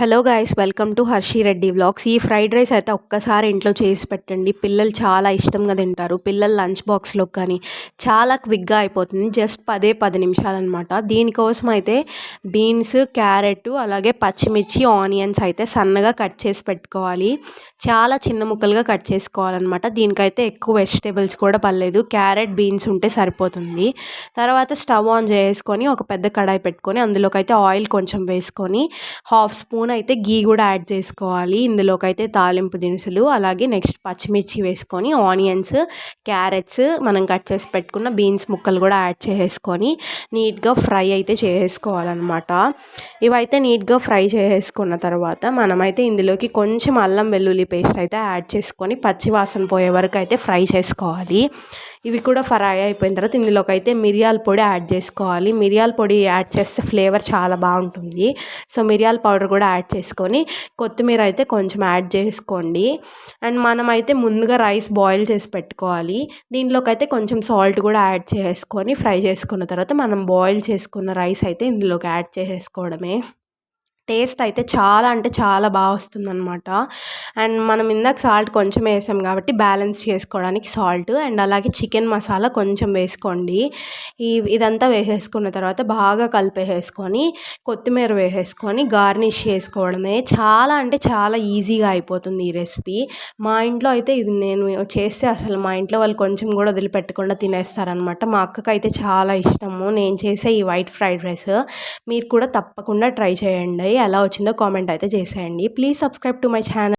Hello guys welcome to Harshi Reddy vlogs. ఈ fried rice అయితే ఒక్కసారి ఇంట్లో చేసి పెట్టండి. పిల్లలు చాలా ఇష్టంగా తింటారు. పిల్లలు లంచ్ బాక్స్లో కానీ చాలా క్విక్గా అయిపోతుంది. జస్ట్ పదే పది నిమిషాలు అనమాట దీనికోసం అయితే బీన్స్ క్యారెట్ అలాగే పచ్చిమిర్చి ఆనియన్స్ అయితే సన్నగా కట్ చేసి పెట్టుకోవాలి. చాలా చిన్న ముక్కలుగా కట్ చేసుకోవాలన్నమాట దీనికైతే ఎక్కువ వెజిటేబుల్స్ కూడా పర్లేదు క్యారెట్ బీన్స్ ఉంటే సరిపోతుంది. తర్వాత స్టవ్ ఆన్ చేసుకొని ఒక పెద్ద కడాయి పెట్టుకొని అందులోకి అయితే ఆయిల్ కొంచెం వేసుకొని హాఫ్ స్పూన్ అయితే గీ కూడా యాడ్ చేసుకోవాలి. ఇందులోకి అయితే తాలింపు దినుసులు అలాగే నెక్స్ట్ పచ్చిమిర్చి వేసుకొని ఆనియన్స్ క్యారెట్స్ మనం కట్ చేసి పెట్టుకున్న బీన్స్ ముక్కలు కూడా యాడ్ చేసుకొని నీట్గా ఫ్రై అయితే చేసుకోవాలన్నమాట. ఇవైతే నీట్గా ఫ్రై చేసుకున్న తర్వాత మనమైతే ఇందులోకి కొంచెం అల్లం వెల్లుల్లి పేస్ట్ అయితే యాడ్ చేసుకొని పచ్చివాసన పోయే వరకు అయితే ఫ్రై చేసుకోవాలి. ఇవి కూడా ఫ్రై అయిపోయిన తర్వాత ఇందులోకి అయితే మిరియాల పొడి యాడ్ చేసుకోవాలి. మిరియాల పొడి యాడ్ చేస్తే ఫ్లేవర్ చాలా బాగుంటుంది. సో మిరియాల పౌడర్ కూడా యాడ్ చేసుకొని కొత్తిమీర అయితే కొంచెం యాడ్ చేసుకోండి. అండ్ మనమైతే ముందుగా రైస్ బాయిల్ చేసి పెట్టుకోవాలి. దీంట్లోకి అయితే కొంచెం సాల్ట్ కూడా యాడ్ చేసుకొని ఫ్రై చేసుకున్న తర్వాత మనం బాయిల్ చేసుకున్న రైస్ అయితే ఇందులోకి యాడ్ చేసేసుకోవడమే. టేస్ట్ అయితే చాలా అంటే చాలా బాగా వస్తుందన్నమాట. అండ్ మనం ఇందాక సాల్ట్ కొంచెం వేసాం కాబట్టి బ్యాలెన్స్ చేసుకోవడానికి సాల్ట్ అండ్ అలాగే చికెన్ మసాలా కొంచెం వేసుకోండి. ఈ ఇదంతా వేసేసుకున్న తర్వాత బాగా కలిపేసేసుకొని కొత్తిమీర వేసేసుకొని గార్నిష్ చేసుకోవడమే చాలా అంటే చాలా ఈజీగా అయిపోతుంది ఈ రెసిపీ. మా ఇంట్లో అయితే ఇది నేను చేస్తే అసలు మా ఇంట్లో వాళ్ళు కొంచెం కూడా వదిలిపెట్టకుండా తినేస్తారనమాట మా అక్కకి అయితే చాలా ఇష్టము. నేను చేసే ఈ వైట్ ఫ్రైడ్ రైస్ మీరు కూడా తప్పకుండా ట్రై చేయండి. ఎలా వచ్చిందో కామెంట్ అయితే చేసేయండి. Please subscribe to my channel.